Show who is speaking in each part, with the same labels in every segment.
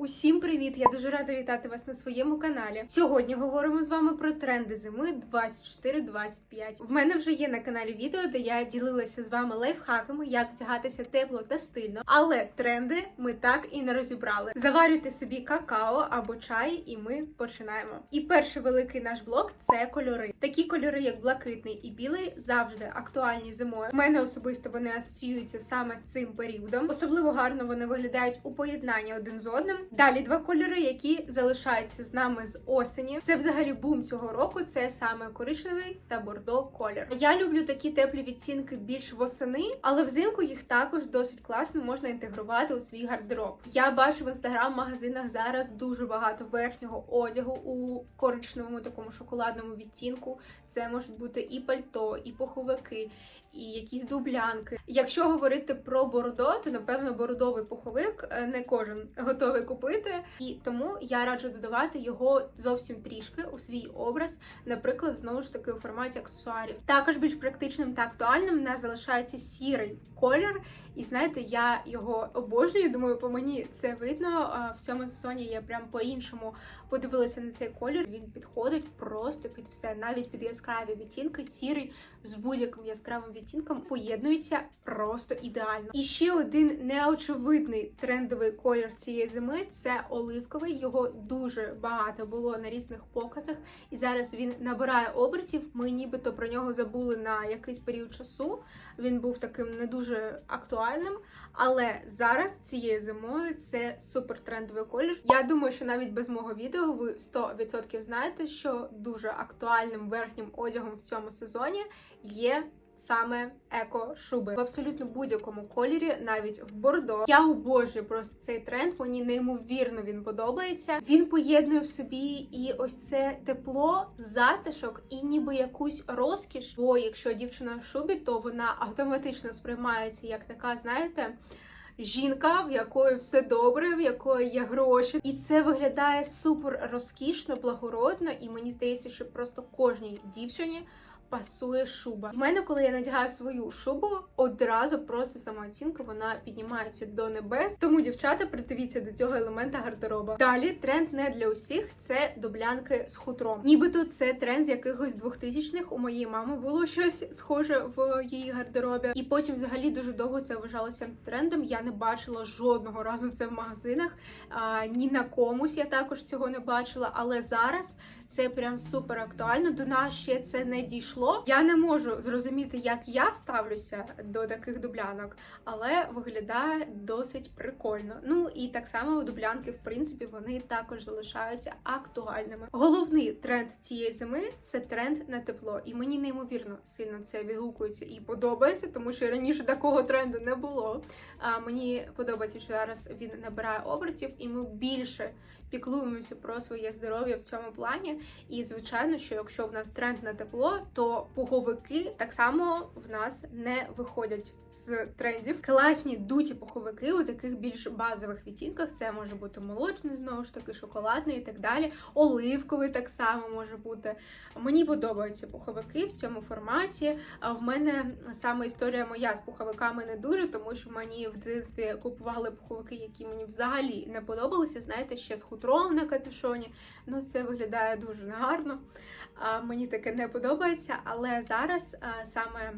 Speaker 1: Усім привіт! Я дуже рада вітати вас на своєму каналі. Сьогодні говоримо з вами про тренди зими 24-25. В мене вже є на каналі відео, де я ділилася з вами лайфхаками, як вдягатися тепло та стильно. Але тренди ми так і не розібрали. Заварюйте собі какао або чай, і ми починаємо. І перший великий наш блок це кольори. Такі кольори, як блакитний і білий, завжди актуальні зимою. У мене особисто вони асоціюються саме з цим періодом. Особливо гарно вони виглядають у поєднанні один з одним. Далі два кольори, які залишаються з нами з осені. Це взагалі бум цього року. Це саме коричневий та бордо колір. Я люблю такі теплі відцінки більш восени, але взимку їх також досить класно можна інтегрувати у свій гардероб. Я бачу в інстаграм-магазинах зараз дуже багато верхнього одягу у коричневому такому шоколадному відтінку. Це можуть бути і пальто, і пуховики, і якісь дублянки. Якщо говорити про бордо, то напевно бордовий пуховик е, не кожен готовий купити, і тому я раджу додавати його зовсім трішки у свій образ, наприклад, знову ж таки у форматі аксесуарів. Також більш практичним та актуальним в нас залишається сірий колір. І знаєте, я його обожнюю. Думаю, по мені це видно. В цьому сезоні я прям по-іншому подивилася на цей колір. Він підходить просто під все, навіть під яскраві відтінки. Сірий з будь-яким яскравим відтінком поєднується просто ідеально. І ще один неочевидний трендовий колір цієї зими це оливковий. Його дуже багато було на різних показах, і зараз він набирає обертів. Ми нібито про нього забули на якийсь період часу. Він був таким не дуже актуальним. Але зараз цією зимою це супер трендовий колір. Я думаю, що навіть без мого відео ви 100% знаєте, що дуже актуальним верхнім одягом в цьому сезоні є. Саме еко-шуби в абсолютно будь-якому кольорі, навіть в бордо. Я обожнюю просто цей тренд. Мені неймовірно він подобається. Він поєднує в собі і ось це тепло, затишок, і ніби якусь розкіш. Бо якщо дівчина в шубі, то вона автоматично сприймається як така, знаєте. Жінка, в якої все добре, в якої є гроші, і це виглядає супер розкішно, благородно, і мені здається, що просто кожній дівчині пасує шуба. В мене, коли я надягаю свою шубу, одразу просто самооцінка вона піднімається до небес. Тому, дівчата, придивіться до цього елемента гардероба. Далі тренд не для усіх це дублянки з хутром. Нібито це тренд з якихось 2000-х. У моєї мами було щось схоже в її гардеробі. І потім, взагалі, дуже довго це вважалося трендом. Я не бачила жодного разу це в магазинах. А, ні на комусь я також цього не бачила. Але зараз це прям супер актуально. До нас ще це не дійшло. Я не можу зрозуміти, як я ставлюся до таких дублянок, але виглядає досить прикольно. Ну і так само дублянки, в принципі, вони також залишаються актуальними. Головний тренд цієї зими це тренд на тепло, і мені неймовірно сильно це відгукується і подобається, тому що раніше такого тренду не було. А мені подобається, що зараз він набирає обертів, і ми більше піклуємося про своє здоров'я в цьому плані. І звичайно, що якщо в нас тренд на тепло, то пуховики так само в нас не виходять з трендів. Класні дуті пуховики у таких більш базових відтінках. Це може бути молочний, знову ж таки, шоколадний і так далі. Оливковий так само може бути. Мені подобаються пуховики в цьому форматі. В мене саме історія моя з пуховиками не дуже, тому що мені в дитинстві купували пуховики, які мені взагалі не подобалися. Знаєте, ще з хутром на капюшоні. Ну, це виглядає дуже негарно. Мені таке не подобається, але зараз саме.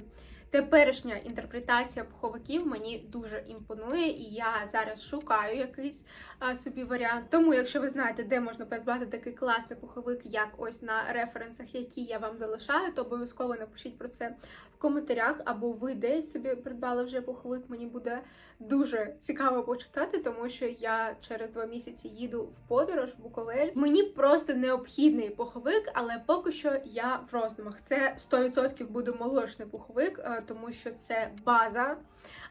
Speaker 1: Теперішня інтерпретація пуховиків мені дуже імпонує, і я зараз шукаю якийсь а, собі варіант. Тому, якщо ви знаєте, де можна придбати такий класний пуховик, як ось на референсах, які я вам залишаю, то обов'язково напишіть про це в коментарях, або ви десь собі придбали вже пуховик. Мені буде дуже цікаво почитати, тому що я через два місяці їду в подорож в Буковель. Мені просто необхідний пуховик, але поки що я в роздумах. Це 100% буде молочний пуховик, е, тому що це база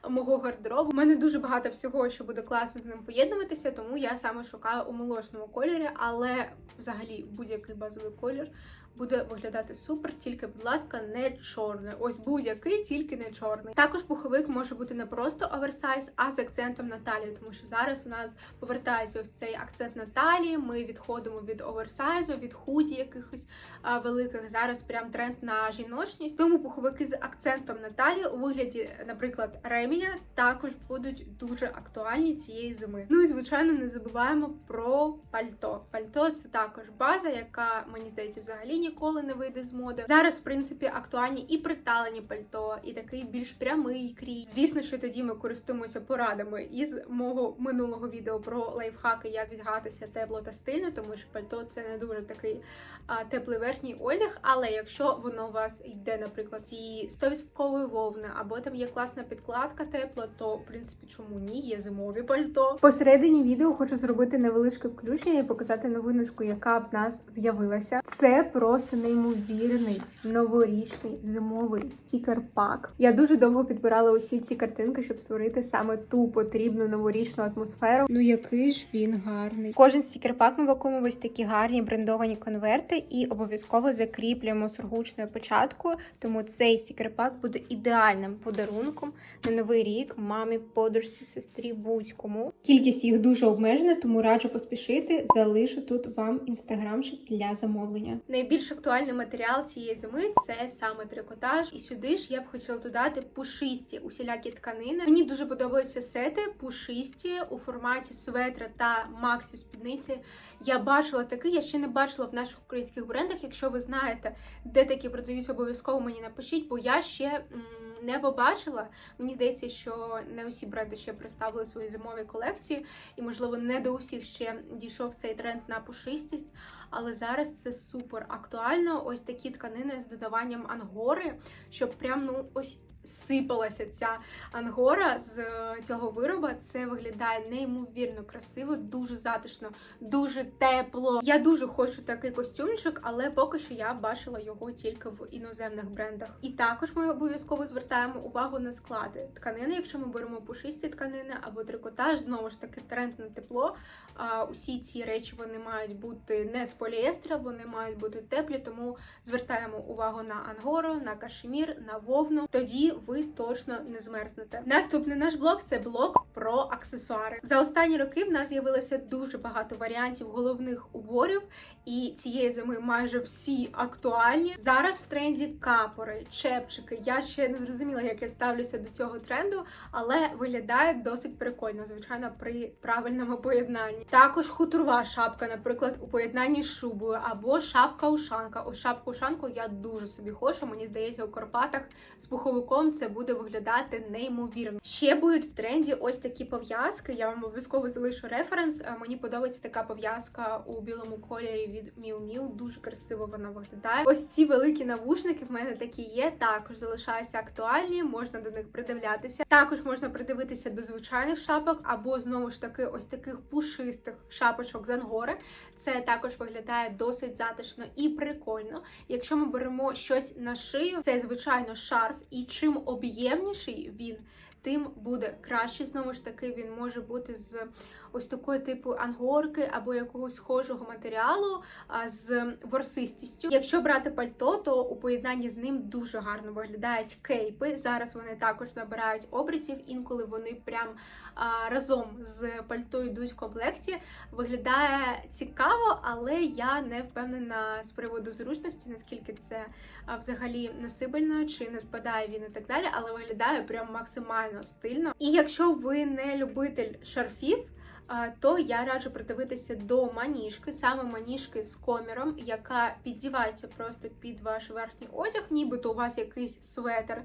Speaker 1: мого гардеробу. У мене дуже багато всього, що буде класно з ним поєднуватися, тому я саме шукаю у молочному кольорі, але взагалі будь-який базовий колір буде виглядати супер, тільки, будь ласка, не чорний. Ось будь-який, тільки не чорний. Також пуховик може бути не просто оверсайз, а з акцентом на талію, тому що зараз в нас повертається ось цей акцент на талії. Ми відходимо від оверсайзу, від худі якихось а, великих. Зараз прям тренд на жіночність. Тому пуховики з акцентом на талію у вигляді, наприклад, реміня також будуть дуже актуальні цієї зими. Ну і звичайно, не забуваємо про пальто. Пальто це також база, яка мені здається взагалі ніколи не вийде з моди. Зараз, в принципі, актуальні і приталені пальто, і такий більш прямий крій. Звісно, що тоді ми користуємося порадами із мого минулого відео про лайфхаки, як відгатися тепло та стильно, тому що пальто це не дуже такий а, теплий верхній одяг. Але якщо воно у вас йде, наприклад, ці 100% вовни, або там є класна підкладка тепла, то в принципі чому ні? Є зимові пальто. Посередині відео хочу зробити невеличке включення і показати новиночку, яка в нас з'явилася. Це просто неймовірний новорічний зимовий стікер-пак. Я дуже довго підбирала усі ці картинки, щоб створити саме ту потрібну новорічну атмосферу. Ну який ж він гарний. Кожен стікер-пак ми вакуємо ось такі гарні брендовані конверти і обов'язково закріплюємо сургучною печаткою. Тому цей стікер-пак буде ідеальним подарунком на новий рік мамі, подружці, сестрі, будь-кому. Кількість їх дуже обмежена, тому раджу поспішити. Залишу тут вам інстаграмчик для замовлення. Найбільш актуальний матеріал цієї зими це саме трикотаж. І сюди ж я б хотіла додати пушисті усілякі тканини. Мені дуже подобаються сети пушисті у форматі светра та максі спідниці. Я бачила такий, я ще не бачила в наших українських брендах. Якщо ви знаєте, де такі продаються, обов'язково мені напишіть, бо я ще. м, Не побачила. Мені здається, що не усі бренди ще представили свої зимові колекції, і, можливо, не до усіх ще дійшов цей тренд на пушистість. Але зараз це супер актуально. Ось такі тканини з додаванням ангори, щоб прям ну ось. Сипалася ця ангора з е, цього вироба. Це виглядає неймовірно красиво, дуже затишно, дуже тепло. Я дуже хочу такий костюмчик, але поки що я бачила його тільки в іноземних брендах. І також ми обов'язково звертаємо увагу на склади тканини. Якщо ми беремо пушисті тканини або трикотаж, знову ж таки тренд на тепло. А, усі ці речі вони мають бути не з поліестера, вони мають бути теплі, тому звертаємо увагу на ангору, на кашемір, на вовну. Тоді ви точно не змерзнете. Наступний наш блок це блок про аксесуари. За останні роки в нас з'явилося дуже багато варіантів головних уборів, і цієї зими майже всі актуальні. Зараз в тренді капори, чепчики. Я ще не зрозуміла, як я ставлюся до цього тренду, але виглядає досить прикольно, звичайно, при правильному поєднанні. Також хутрова шапка, наприклад, у поєднанні з шубою, або шапка-ушанка. Ось шапку-ушанку я дуже собі хочу. Мені здається, у Карпатах з пуховиком це буде виглядати неймовірно. Ще будуть в тренді ось такі пов'язки. Я вам обов'язково залишу референс. Е, Мені подобається така пов'язка у білому кольорі від Miu Miu. Дуже красиво вона виглядає. Ось ці великі навушники в мене такі є. Також залишаються актуальні, можна до них придивлятися. Також можна придивитися до звичайних шапок, або знову ж таки ось таких пушистих шапочок з ангори. Це також виглядає досить затишно і прикольно. Якщо ми беремо щось на шию, це звичайно шарф, і чим об'ємніший він. Тим буде краще. Знову ж таки, він може бути з ось такої типу ангорки або якогось схожого матеріалу з ворсистістю. Якщо брати пальто, то у поєднанні з ним дуже гарно виглядають кейпи. Зараз вони також набирають обриців, інколи вони прям разом з пальто йдуть в комплекті. Виглядає цікаво, але я не впевнена з приводу зручності, наскільки це взагалі носибельно, чи не спадає він і так далі, але виглядає прям максимально стильно. І якщо ви не любитель шарфів. То я раджу придивитися до маніжки, саме маніжки з коміром, яка піддівається просто під ваш верхній одяг, нібито у вас якийсь светр.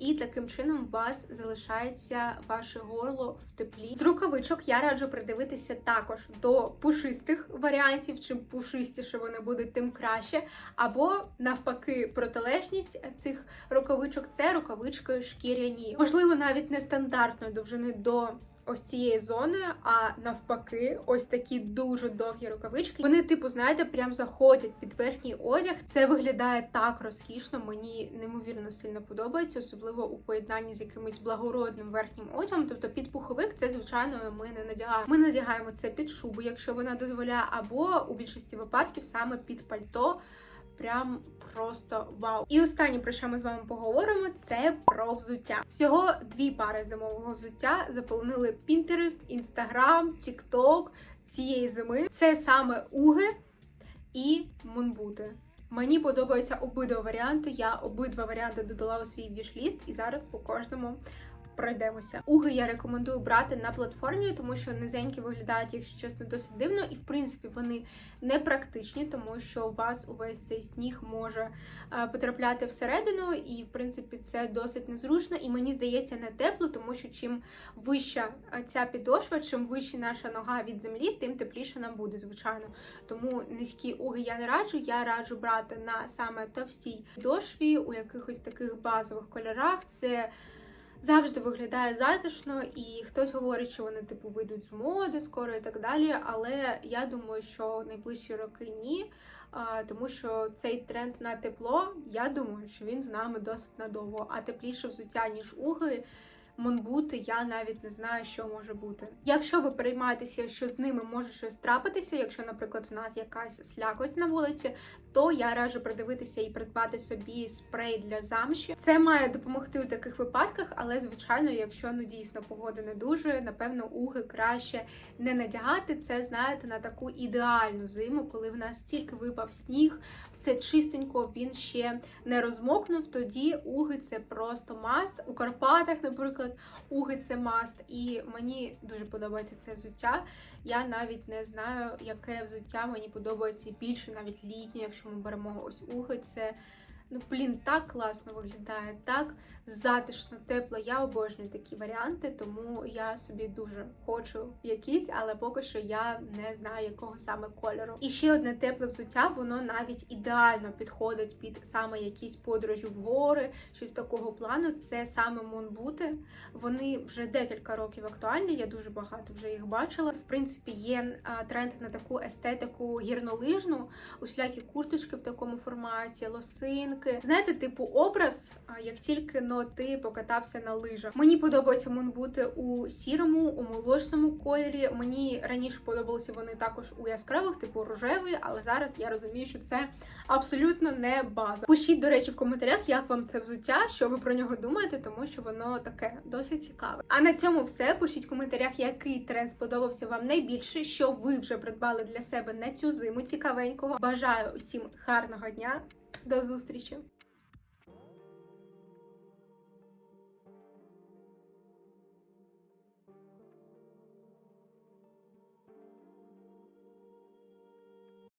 Speaker 1: І таким чином у вас залишається ваше горло в теплі. З рукавичок я раджу придивитися також до пушистих варіантів. Чим пушистіше вони будуть, тим краще. Або навпаки, протилежність цих рукавичок це рукавички шкіряні. Можливо, навіть нестандартної довжини до ось цієї зони, а навпаки, ось такі дуже довгі рукавички. Вони, типу, знаєте, прям заходять під верхній одяг. Це виглядає так розкішно. Мені неймовірно сильно подобається, особливо у поєднанні з якимось благородним верхнім одягом. Тобто під пуховик це звичайно ми не надягаємо. Ми надягаємо це під шубу, якщо вона дозволяє, або у більшості випадків саме під пальто прям просто вау. І останнє, про що ми з вами поговоримо, це про взуття. Всього дві пари зимового взуття заполонили Pinterest, Instagram, TikTok цієї зими. Це саме уги і мунбути. Мені подобаються обидва варіанти. Я обидва варіанти додала у свій вішліст, і зараз по кожному пройдемося. Уги я рекомендую брати на платформі, тому що низенькі виглядають, якщо чесно, досить дивно, і в принципі вони не практичні, тому що у вас увесь цей сніг може е, потрапляти всередину, і в принципі це досить незручно. І мені здається, не тепло, тому що чим вища е, ця підошва, чим вища наша нога від землі, тим тепліше нам буде, звичайно. Тому низькі уги я не раджу. Я раджу брати на саме товстій підошві у якихось таких базових кольорах. Це завжди виглядає затишно, і хтось говорить, що вони типу вийдуть з моди скоро і так далі. Але я думаю, що найближчі роки ні. Тому що цей тренд на тепло, я думаю, що він з нами досить надовго. А тепліше взуття, ніж уги, монбути, я навіть не знаю, що може бути. Якщо ви переймаєтеся, що з ними може щось трапитися, якщо, наприклад, в нас якась слякоть на вулиці, то я раджу придивитися і придбати собі спрей для замші. Це має допомогти у таких випадках, але звичайно, якщо ну дійсно погода не дуже, напевно, уги краще не надягати. Це знаєте на таку ідеальну зиму, коли в нас тільки випав сніг, все чистенько, він ще не розмокнув. Тоді уги це просто маст. У Карпатах, наприклад, уги це маст. І мені дуже подобається це взуття. Я навіть не знаю, яке взуття мені подобається більше, навіть літнє, ми беремо ось уги. Це ну блін, так класно виглядає, так затишно, тепло. Я обожнюю такі варіанти, тому я собі дуже хочу якісь, але поки що я не знаю, якого саме кольору. І ще одне тепле взуття, воно навіть ідеально підходить під саме якісь подорожі в гори, щось такого плану. Це саме монбути. Вони вже декілька років актуальні. Я дуже багато вже їх бачила. В принципі, є тренд на таку естетику гірнолижну, усілякі курточки в такому форматі, лосинки. Знаєте, типу образ, як тільки но ти покатався на лижах. Мені подобається монбути у сірому, у молочному кольорі. Мені раніше подобалися вони також у яскравих, типу рожевий, але зараз я розумію, що це абсолютно не база. Пишіть, до речі, в коментарях, як вам це взуття, що ви про нього думаєте, тому що воно таке досить цікаве. А на цьому все. Пишіть в коментарях, який тренд сподобався вам найбільше, що ви вже придбали для себе на цю зиму цікавенького. Бажаю усім гарного дня. До зустрічі!